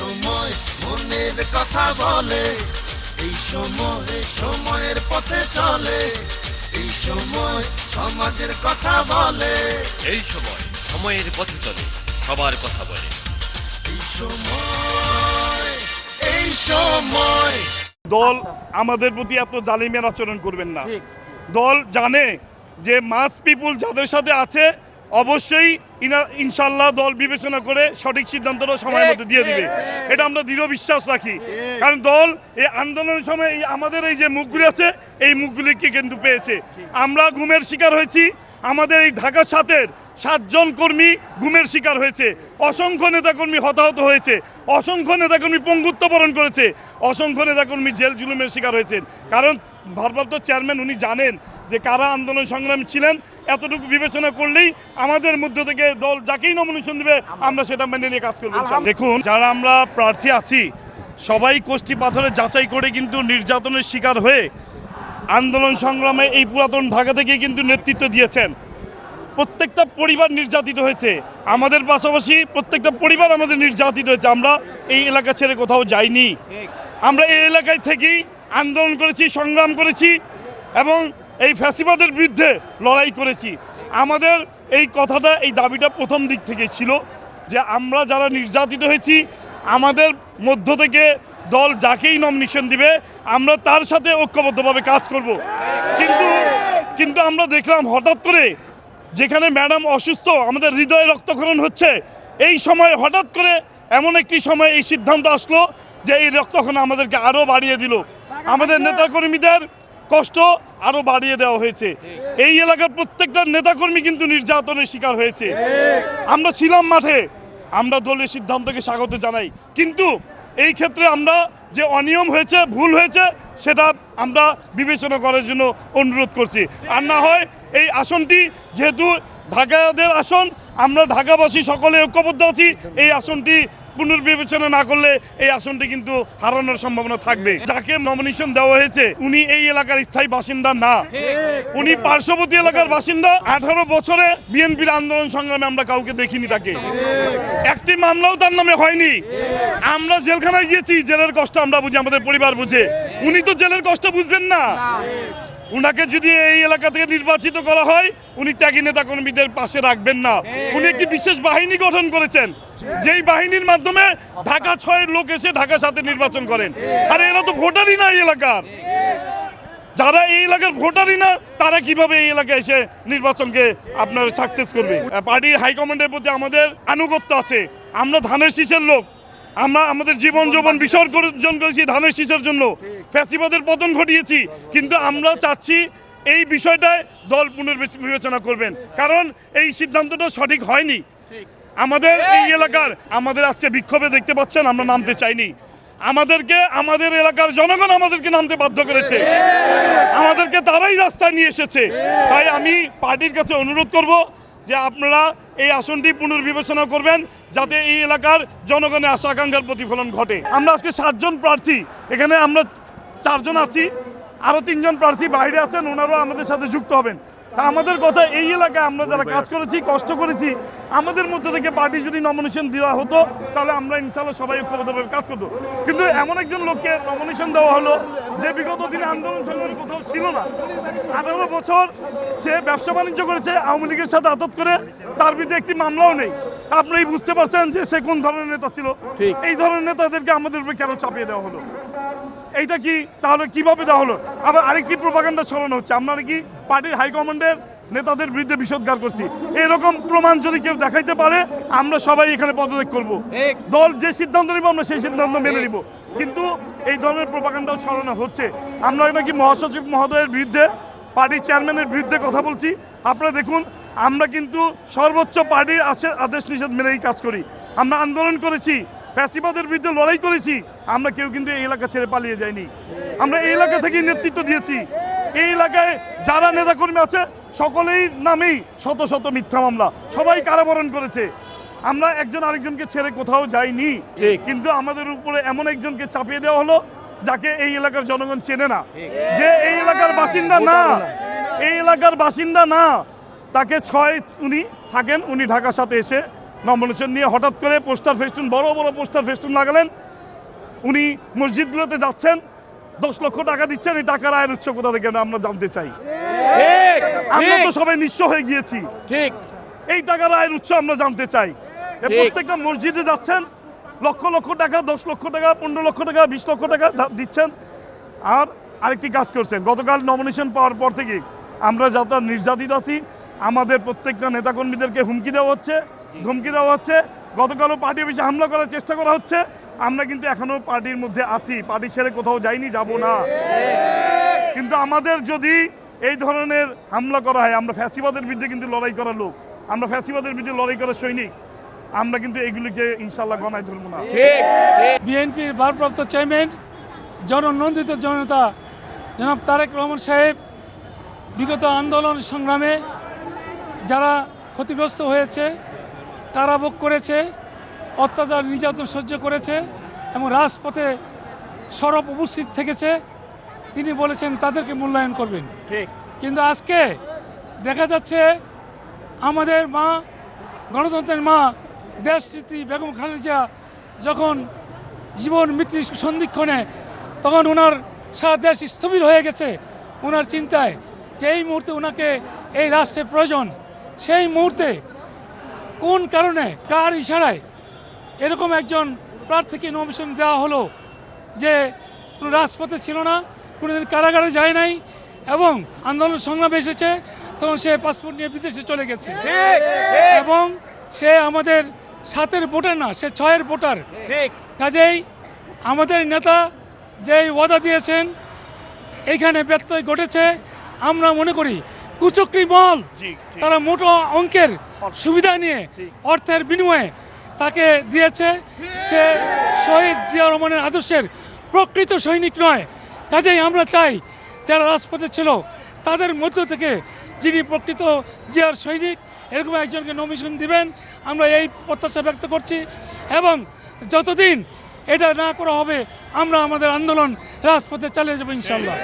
সময় মনের কথা বলে এই সময় সময়ের পথে চলে এই সময় সমাজের কথা বলে। এই সময় সময়ের পথে চলে সবার কথা বলে। এই সময় এই সময়। দল আমাদের প্রতি এত জালিমের আচরণ করবেন না। দল জানে যে মাস পিপুল যাদের সাথে আছে অবশ্যই ইনা- ইনশাল্লাহ দল বিবেচনা করে সঠিক সিদ্ধান্তটা সময়ের মধ্যে দিয়ে দিবে। এটা আমরা দৃঢ় বিশ্বাস রাখি। কারণ দল এই আন্দোলনের সময় এই আমাদের এই যে মুখগুলি আছে এই মুখগুলিকে কিন্তু পেয়েছে। আমরা ঘুমের শিকার হয়েছি। আমাদের এই ঢাকা সাতের সাতজন কর্মী গুমের শিকার হয়েছে। অসংখ্য নেতাকর্মী হতাহত হয়েছে। অসংখ্য নেতাকর্মী পঙ্গুত্ব বরণ করেছে। অসংখ্য নেতাকর্মী জেল জুলুমের শিকার হয়েছেন। কারণ ভারপ্রাপ্ত চেয়ারম্যান উনি জানেন যে কারা আন্দোলন সংগ্রাম ছিলেন এতটুকু বিবেচনা করলেই আমাদের মধ্য থেকে দল যাকেই নমিনেশন দেবে আমরা সেটা মেনে নিয়ে কাজ করব দেখুন যারা আমরা প্রার্থী আছি সবাই কোষ্ঠী পাথরে যাচাই করে কিন্তু নির্যাতনের শিকার হয়ে আন্দোলন সংগ্রামে এই পুরাতন ঢাকা থেকে কিন্তু নেতৃত্ব দিয়েছেন। প্রত্যেকটা পরিবার নির্যাতিত হয়েছে। আমাদের পাশাপাশি প্রত্যেকটা পরিবার আমাদের নির্যাতিত হয়েছে। আমরা এই এলাকা ছেড়ে কোথাও যাইনি। আমরা এই এলাকায় থেকেই আন্দোলন করেছি সংগ্রাম করেছি এবং এই ফ্যাসিবাদের বিরুদ্ধে লড়াই করেছি। আমাদের এই কথাটা, এই দাবিটা প্রথম দিক থেকে ছিল যে আমরা যারা নির্যাতিত হয়েছি, আমাদের মধ্য থেকে দল যাকেই নমিনেশন দিবে, আমরা তার সাথে ঐক্যবদ্ধভাবে কাজ করব। কিন্তু কিন্তু আমরা দেখলাম হঠাৎ করে যেখানে ম্যাডাম অসুস্থ, আমাদের হৃদয়ে রক্তক্ষরণ হচ্ছে, এই সময় হঠাৎ করে এমন একটি সময় এই সিদ্ধান্ত আসলো যে এই রক্তক্ষরণ আমাদেরকে আরও বাড়িয়ে দিল। আমাদের নেতাকর্মীদের কষ্ট আরও বাড়িয়ে দেওয়া হয়েছে। এই এলাকার প্রত্যেকটা নেতাকর্মী কিন্তু নির্যাতনের শিকার হয়েছে। আমরা ছিলাম মাঠে, আমরা দলীয় সিদ্ধান্তকে স্বাগত জানাই। কিন্তু এই ক্ষেত্রে আমরা যে অনিয়ম হয়েছে, ভুল হয়েছে, সেটা আমরা বিবেচনা করার জন্য অনুরোধ করছি। আর না হয় এই আসনটি যেহেতু ঢাকাদের আসন আমরা ঢাকাবাসী সকলে ঐক্যবদ্ধ আছি, এই আসনটি পুনর্বিবেচনা না করলে এই আসনটি কিন্তু হারানোর সম্ভাবনা থাকবে। যাকে নমিনেশন দেওয়া হয়েছে, উনি এই এলাকার স্থায়ী বাসিন্দা না। উনি পার্শ্ববর্তী এলাকার বাসিন্দা। আঠারো বছরে বিএনপির আন্দোলন সংগ্রামে আমরা কাউকে দেখিনি তাকে। একটি মামলাও তার নামে হয়নি। আমরা জেলখানায় গিয়েছি, জেলের কষ্ট আমরা বুঝি, আমাদের পরিবার বুঝে। উনি তো জেলের কষ্ট বুঝবেন না। উনাকে যদি এই এলাকা থেকে নির্বাচিত করা হয়, উনি ত্যাগী নেতা কর্মীদের পাশে রাখবেন না। উনি একটি বিশেষ বাহিনী গঠন করেছেন, যেই বাহিনীর মাধ্যমে ঢাকা ছয়ের লোক এসে ঢাকা সাথে নির্বাচন করেন। আর এরা তো ভোটারই না এই এলাকার। যারা এই এলাকার ভোটারই না, তারা কীভাবে এই এলাকায় এসে নির্বাচনকে আপনার সাকসেস করবে? পার্টির হাইকমান্ডের প্রতি আমাদের আনুগত্য আছে। আমরা ধানের শীষের লোক। আমরা আমাদের জীবন যৌবন বিসর্জন করেছি ধানের শীষের জন্য। ফ্যাসিবাদের পতন ঘটিয়েছি কিন্তু আমরা চাচ্ছি এই বিষয়টায় দল পুনর্বিবেচনা করবেন। কারণ এই সিদ্ধান্তটা সঠিক হয়নি। আমাদের এই এলাকার আমাদের আজকে বিক্ষোভে দেখতে পাচ্ছেন আমরা নামতে চাইনি। আমাদেরকে আমাদের এলাকার জনগণ আমাদেরকে নামতে বাধ্য করেছে। আমাদেরকে তারাই রাস্তায় নিয়ে এসেছে। তাই আমি পার্টির কাছে অনুরোধ করব যে আপনারা এই আসনটি পুনর্বিবেচনা করবেন যাতে এই এলাকার জনগণের আশা আকাঙ্ক্ষার প্রতিফলন ঘটে। আমরা আজকে সাতজন প্রার্থী, এখানে আমরা চারজন আছি আরও তিনজন প্রার্থী বাইরে আছেন, ওনারাও আমাদের সাথে যুক্ত হবেন। আমাদের কথা এই এলাকায় আমরা যারা কাজ করেছি কষ্ট করেছি আমাদের মধ্যে থেকে পার্টি যদি নমিনেশন দেওয়া হতো তাহলে আমরা ইনশাল্লাহ সবাই ঐক্যবদ্ধভাবে কাজ করতো কিন্তু এমন একজন লোককে নমিনেশন দেওয়া হলো যে বিগত দিনে আন্দোলন সংগ্রামে কোথাও ছিল না। আঠারো বছর সে ব্যবসা বাণিজ্য করেছে আওয়ামী লীগের সাথে আতত করে তার বিরুদ্ধে একটি মামলাও নেই। আপনি বুঝতে পারছেন যে সে কোন ধরনের নেতা ছিল? ঠিক। এই ধরনের নেতাদেরকে আমাদের উপরে কেন চাপিয়ে দেওয়া হলো? এইটা কি? তাহলে কীভাবে দেওয়া হলো? আবার আরেকটি প্রপাগান্ডা ছড়ানো হচ্ছে। আপনারা কি পার্টির হাইকমান্ডের নেতাদের বিরুদ্ধে বিষোদ্গার করছি। এরকম প্রমাণ যদি কেউ দেখাইতে পারে আমরা সবাই এখানে পদত্যাগ করব। দল যে সিদ্ধান্ত নিব আমরা সেই সিদ্ধান্ত মেনে নিব। কিন্তু এই ধরনের প্রপাগান্ডাও ছড়ানো হচ্ছে। আমরা নাকি মহাসচিব মহোদয়ের বিরুদ্ধে পার্টির চেয়ারম্যানের বিরুদ্ধে কথা বলছি। আপনারা দেখুন আমরা কিন্তু সর্বোচ্চ পার্টির আদেশ নিষেধ মেনেই কাজ করি। আমরা আন্দোলন করেছি। ফ্যাসিবাদের বিরুদ্ধে লড়াই করেছি। আমরা কেউ কিন্তু এই এলাকা ছেড়ে পালিয়ে যাইনি। আমরা এই এলাকা থেকেই নেতৃত্ব দিয়েছি। এই এলাকায় যারা নেতাকর্মী আছে সকলেই নামেই শত শত মিথ্যা মামলা। সবাই কারাবরণ করেছে। আমরা একজন আরেকজনকে ছেড়ে কোথাও যাইনি। কিন্তু আমাদের উপরে এমন একজনকে চাপিয়ে দেওয়া হলো যাকে এই এলাকার জনগণ চেনে না। যে এই এলাকার বাসিন্দা না। এই এলাকার বাসিন্দা না। তাকে ছয় উনি থাকেন উনি ঢাকার সাথে এসে নমিনেশন নিয়ে হঠাৎ করে পোস্টার ফেস্টুন বড় বড় পোস্টার ফেস্টুন লাগালেন। উনি মসজিদগুলোতে যাচ্ছেন দশ লক্ষ টাকা দিচ্ছেন এই টাকার আয়ের উৎস কোথা থেকে আমরা জানতে চাই। আমরা তো সবাই নিঃস্ব হয়ে গিয়েছি। ঠিক। এই টাকার আয়ের উৎস আমরা জানতে চাই। প্রত্যেকটা মসজিদে যাচ্ছেন লক্ষ লক্ষ টাকা দশ লক্ষ টাকা পনেরো লক্ষ টাকা বিশ লক্ষ টাকা দিচ্ছেন। আর আরেকটি কাজ করছেন গতকাল নমিনেশন পাওয়ার পর থেকে আমরা যারা নির্যাতিত আছি। আমাদের প্রত্যেকটা নেতাকর্মীদেরকে হুমকি দেওয়া হচ্ছে। ধমকি দেওয়া হচ্ছে। গতকালও পার্টি অফিসে হামলা করার চেষ্টা করা হচ্ছে। আমরা কিন্তু এখনও পার্টির মধ্যে আছি। পার্টি ছেড়ে কোথাও যাইনি যাব না। কিন্তু আমাদের যদি এই ধরনের হামলা করা হয় আমরা ফ্যাসিবাদের বিরুদ্ধে কিন্তু লড়াই করার লোক। আমরা ফ্যাসিবাদের বিরুদ্ধে লড়াই করার সৈনিক। আমরা কিন্তু এগুলিকে ইনশাল্লাহ গণায় ধরবো না। বিএনপির ভারপ্রাপ্ত চেয়ারম্যান জননন্দিত জনতা জনাব তারেক রহমান সাহেব বিগত আন্দোলন সংগ্রামে যারা ক্ষতিগ্রস্ত হয়েছে কারাভোগ করেছে অত্যাচার নির্যাতন সহ্য করেছে এবং রাজপথে সরব উপস্থিত থেকেছে। তিনি বলেছেন তাদেরকে মূল্যায়ন করবেন। ঠিক। কিন্তু আজকে দেখা যাচ্ছে আমাদের মা গণতন্ত্রের মা দেশনেত্রী বেগম খালেদা যখন জীবন মৃত্যু সন্ধিক্ষণে তখন ওনার সারা দেশ স্থবির হয়ে গেছে। ওনার চিন্তায় যে এই মুহূর্তে ওনাকে এই রাষ্ট্রের প্রয়োজন সেই মুহূর্তে কোন কারণে কার ইশারায়? এরকম একজন প্রার্থীকে নমিশন দেওয়া হলো যে কোনো রাজপথে ছিল না কোনোদিন কারাগারে যায় নাই এবং আন্দোলন সংগ্রামে এসেছে তখন সে পাসপোর্ট নিয়ে বিদেশে চলে গেছে। ঠিক এবং সে আমাদের সাতের ভোটার না সে ছয়ের ভোটার। কাজেই আমাদের নেতা যেই ওয়াদা দিয়েছেন এইখানে ব্যত্যয় ঘটেছে। আমরা মনে করি কুচক্রি মহল ঠিক। তারা মোটো অঙ্কের সুবিধা নিয়ে অর্থের বিনিময়ে তাকে দিয়েছে। সে শহীদ জিয়া রহমানের আদর্শের প্রকৃত সৈনিক নয়। কাজেই আমরা চাই যারা রাজপথে ছিল তাদের মধ্য থেকে যিনি প্রকৃত জিয়ার সৈনিক এরকম একজনকে নমিশন দিবেন। আমরা এই প্রত্যাশা ব্যক্ত করছি এবং যতদিন এটা না করা হবে আমরা আমাদের আন্দোলন রাজপথে চালিয়ে যাব ইনশাল্লাহ